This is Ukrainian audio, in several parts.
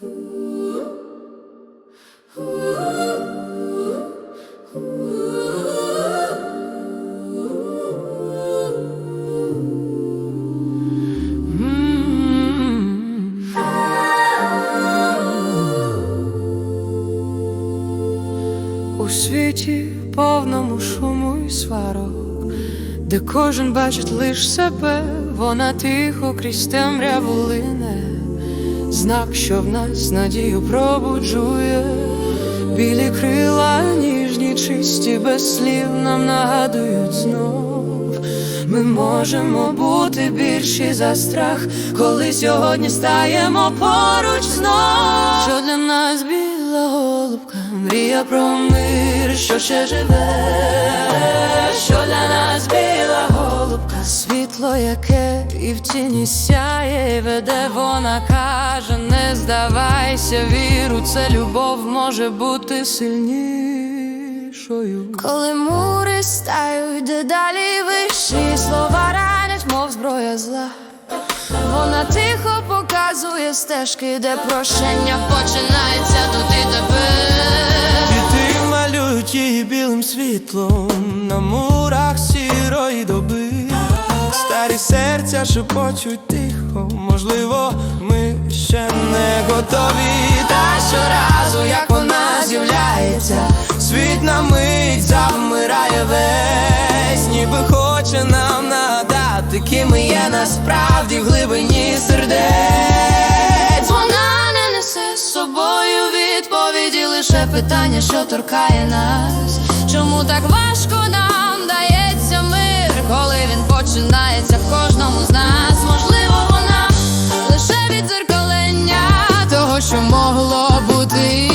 У світі повному шуму і сварок, де кожен бачить лиш себе, вона тихо крізь темряву лине, знак, що в нас надію пробуджує, білі крила ніжні, чисті, без слів нам нагадують знов. Ми можемо бути більші за страх, коли сьогодні стаємо поруч знов. Що для нас біла голубка, мрія про мир, що ще живе, світло, яке і в тіні сяє, і веде, вона каже, не здавайся, віру, це любов може бути сильнішою. Коли мури стають дедалі вищі, слова ранять, мов зброя зла. Вона тихо показує стежки, де прощення починається тут і тепер. Діти малюють її білим світлом на шепочуть тихо, можливо, ми ще не готові. Та щоразу, як вона з'являється, світ на мить завмирає весь, ніби хоче нам нагадати, ким ми є насправді в глибині сердець. Вона не несе з собою відповіді, лише питання, що торкає нас. Чому так важко нам коли він починається в кожному з нас? Можливо, вона лише віддзеркалення того, що могло бути.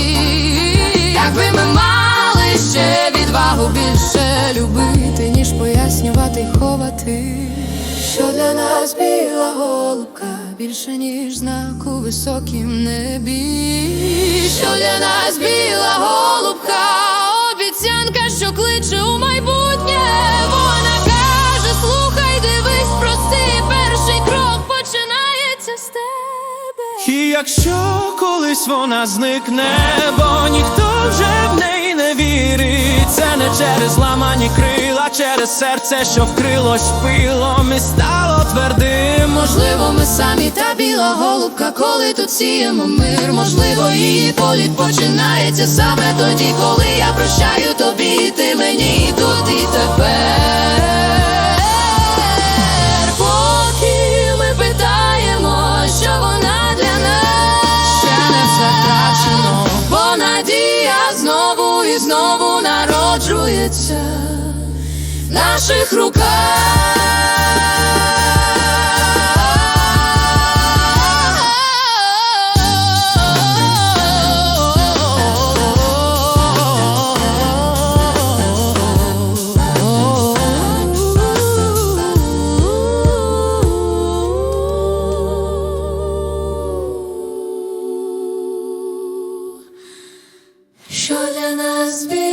Якби ми мали ще відвагу більше любити, ніж пояснювати ховати. Що для нас біла голубка більше, ніж знак у високім небі. Що для нас біла якщо колись вона зникне, бо ніхто вже в неї не вірить, це не через ламані крила, через серце, що вкрилось пилом і стало твердим. Можливо, ми самі та біла голубка, коли тут сіємо мир. Можливо, її політ починається саме тоді, коли я прощаю тобі, і ти мені тут і тепер. серця в наших руках. Що для нас біль?